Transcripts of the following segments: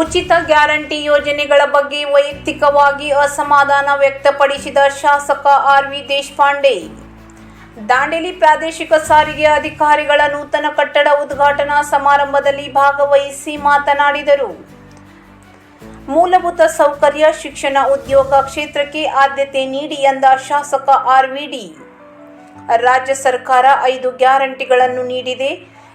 ಉಚಿತ ಗ್ಯಾರಂಟಿ ಯೋಜನೆಗಳ ಬಗ್ಗೆ ವೈಯಕ್ತಿಕವಾಗಿ ಅಸಮಾಧಾನ ವ್ಯಕ್ತಪಡಿಸಿದ ಶಾಸಕ ಆರ್ ವಿ ದೇಶಪಾಂಡೆ. ದಾಂಡೇಲಿ ಪ್ರಾದೇಶಿಕ ಸಾರಿಗೆ ಅಧಿಕಾರಿಗಳ ನೂತನ ಕಟ್ಟಡ ಉದ್ಘಾಟನಾ ಸಮಾರಂಭದಲ್ಲಿ ಭಾಗವಹಿಸಿ ಮಾತನಾಡಿದರು. ಮೂಲಭೂತ ಸೌಕರ್ಯ ಶಿಕ್ಷಣ ಉದ್ಯೋಗ ಕ್ಷೇತ್ರಕ್ಕೆ ಆದ್ಯತೆ ನೀಡಿ ಎಂದ ಶಾಸಕ ಆರ್ ವಿ ಡಿ. ರಾಜ್ಯ ಸರ್ಕಾರ ಐದು ಗ್ಯಾರಂಟಿಗಳನ್ನು ನೀಡಿದೆ.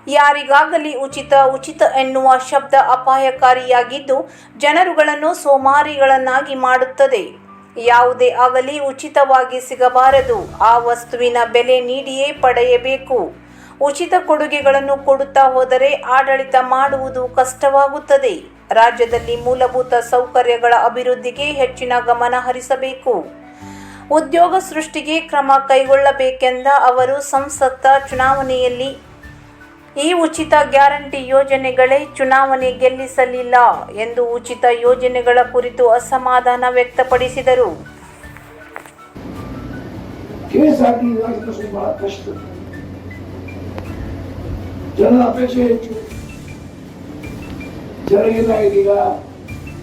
ಯಾರಿಗಾಗಲಿ ಉಚಿತ ಉಚಿತ ಎನ್ನುವ ಶಬ್ದ ಅಪಾಯಕಾರಿಯಾಗಿದ್ದು ಜನರುಗಳನ್ನು ಸೋಮಾರಿಗಳನ್ನಾಗಿ ಮಾಡುತ್ತದೆ. ಯಾವುದೇ ಆಗಲಿ ಉಚಿತವಾಗಿ ಸಿಗಬಾರದು. ಆ ವಸ್ತುವಿನ ಬೆಲೆ ನೀಡಿಯೇ ಪಡೆಯಬೇಕು. ಉಚಿತ ಕೊಡುಗೆಗಳನ್ನು ಕೊಡುತ್ತಾ ಹೋದರೆ ಆಡಳಿತ ಮಾಡುವುದು ಕಷ್ಟವಾಗುತ್ತದೆ. ರಾಜ್ಯದಲ್ಲಿ ಮೂಲಭೂತ ಸೌಕರ್ಯಗಳ ಅಭಿವೃದ್ಧಿಗೆ ಹೆಚ್ಚಿನ ಗಮನ ಹರಿಸಬೇಕು. ಉದ್ಯೋಗ ಸೃಷ್ಟಿಗೆ ಕ್ರಮ ಕೈಗೊಳ್ಳಬೇಕೆಂದ ಅವರು ಸಂಸತ್ತ ಚುನಾವಣೆಯಲ್ಲಿ ಈ ಉಚಿತ ಗ್ಯಾರಂಟಿ ಯೋಜನೆಗಳೇ ಚುನಾವಣೆ ಗೆಲ್ಲಿಸಲಿಲ್ಲ ಎಂದು ಉಚಿತ ಯೋಜನೆಗಳ ಕುರಿತು ಅಸಮಾಧಾನ ವ್ಯಕ್ತಪಡಿಸಿದರು. ಜನರ ಅಪೇಕ್ಷೆ ಹೆಚ್ಚು. ಜನಗೇನಾಗಿದೆ ಈಗ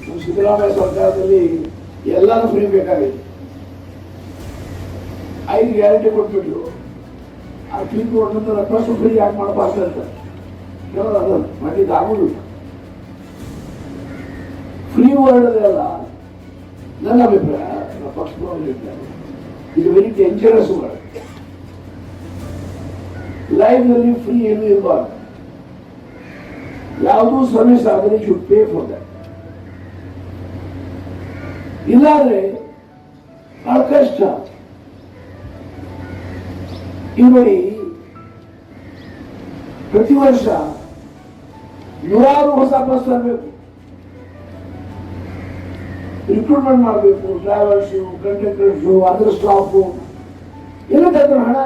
ನಮ್ಮ ಸಿದ್ದರಾಮಯ್ಯ ಸರ್ಕಾರದಲ್ಲಿ ಎಲ್ಲಾನು ಫ್ರೀ ಬೇಕಾಗಿದೆ. ಐದು ಗ್ಯಾರಂಟಿ ಕೊಟ್ಬಿಟ್ರು. ಆ ಫ್ರೀ ಕೊಟ್ಟಂತ ರಕ್ತ ಫ್ರೀ ಯಾಕೆ ಮಾಡಬಾರ್ದು ಅಂತ. ಅದು ಮಾಡಿದ್ದು ಆಗುದಿಲ್ಲ. ಫ್ರೀ ವರ್ಲ್ಡ್ ಅಲ್ಲ ನನ್ನ ಅಭಿಪ್ರಾಯ, ನಮ್ಮ ಪಕ್ಷದವ್ರ ಅಭಿಪ್ರಾಯ ಇದು ವೆರಿ ಡೇಂಜರಸ್ ವರ್ಡ್ ಲೈಫ್ನಲ್ಲಿ ಫ್ರೀ ಏನು ಇರಬಾರ್ದು ಯಾವುದೂ ಸರ್ವಿಸ್ ಆದರೆ ಶುಡ್ ಪೇ ಫಾರ್ ದಟ್ ಇಲ್ಲಾಂದ್ರೆ, ಬಹಳ ಕಷ್ಟ. ಈಗ ಪ್ರತಿ ವರ್ಷ ನೂರಾರು ಹೊಸ ಬಸ್ ತರಬೇಕು. ರಿಕ್ರೂಟ್ಮೆಂಟ್ ಮಾಡಬೇಕು ಡ್ರೈವರ್ಸು ಕಂಡಕ್ಟರ್ಸು ಅದರ ಸ್ಟಾಫು ಎಲ್ಲ ತಂದ್ರೆ ಹಣ.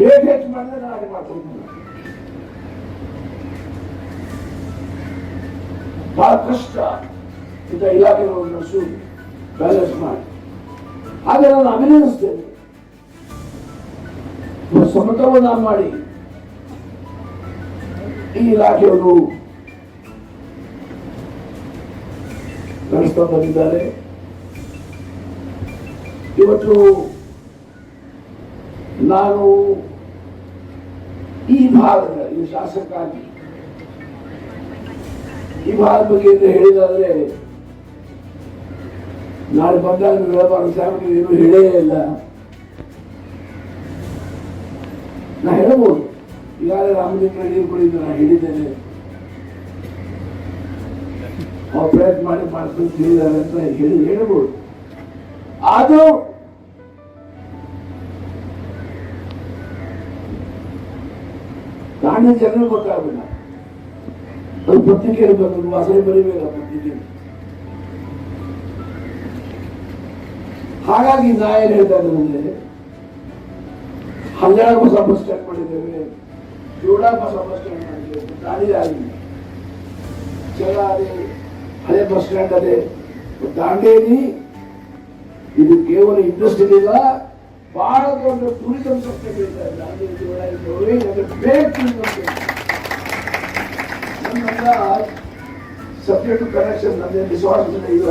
ರೇಟ್ ಹೆಚ್ಚು ಮಾಡಿದ್ರೆ ನಾಳೆ ಮಾಡ್ಕೊಂಡು ಬಹಳ ಕಷ್ಟ ಇಂಥ ಇಲಾಖೆಗಳನ್ನು ಬ್ಯಾಲೆನ್ಸ್ ಮಾಡಿ. ಹಾಗೆ ನಾನು ಅಭಿನಂದಿಸ್ತೇನೆ. ಸಮತೋಲನ ಮಾಡಿ. ಈ ಇಲಾಖೆಯವರು ನಡೆಸ್ತಾ ಬಂದಿದ್ದಾರೆ ಇವತ್ತು ನಾನು ಈ ಭಾಗದ ಈ ಶಾಸಕಾಗಿ ಈ ಭಾಗದ ಬಗ್ಗೆ ಹೇಳಿದಾದ್ರೆ, ನಾಳೆ ಬಂದಾಗ ನೀವು ಹೇಳಬಾರ್ದು ಸಾಹೇಬ್ರಿಗೆ ಏನು ಹೇಳೇ ಇಲ್ಲ. ನಾ ಹೇಳ್ಬೋದು. ಈಗಾಗಲೇ ರಾಮಲಿಂಗ ನೀರು ಕುಡಿದು ನಾ ಹೇಳಿದ್ದೇನೆ. ಅವ್ರು ಮಾಡಿ ಮಾಡ್ಕೊಂಡು ತಿಳಿದಾರೆ ಅಂತ ಹೇಳಿ ಹೇಳ್ಬೋದು. ಆದರೂ ನಾಣ್ಯ ಜನರು ಗೊತ್ತಾಗಲಿಲ್ಲ ಅದು ಪತ್ರಿಕೆಯಲ್ಲಿ ಬಂದು ವಾಸನೆ ಬರೀಬೇಕು ಪತ್ರಿಕೆ. ಹಾಗಾಗಿ ನಾ ಏನು ಹೇಳ್ತಾ ಇದ್ದೇನೆ ಹನ್ನೆರಡು ಹೊಸ ಬಸ್ ಸ್ಟ್ಯಾಂಡ್ ಮಾಡಿದ್ದೇವೆ. ಜೋಡ ಹೊಸ ಬಸ್ ಸ್ಟ್ಯಾಂಡ್ ಮಾಡಿದ್ದೇವೆ. ದಾಳಿಯಾಗಿ ಚೆಲ್ಲಾರಿ ಹಳೆ ಬಸ್ ಸ್ಟ್ಯಾಂಡ್ ಅದೇ. ದಾಂಡೇಲಿ. ಇದು ಕೇವಲ ಇಂಡಸ್ಟ್ರಿ ಇಲ್ಲ. ಬಹಳ ದೊಡ್ಡ ಟೂರಿಸಂ ಸಂಸ್ಥೆ ಅದು ಸಬ್ಜೆಕ್ಟ್ ಕನೆಕ್ಷನ್ ನನ್ನೇ ವಿಶ್ವಾಸ ಇಲ್ಲ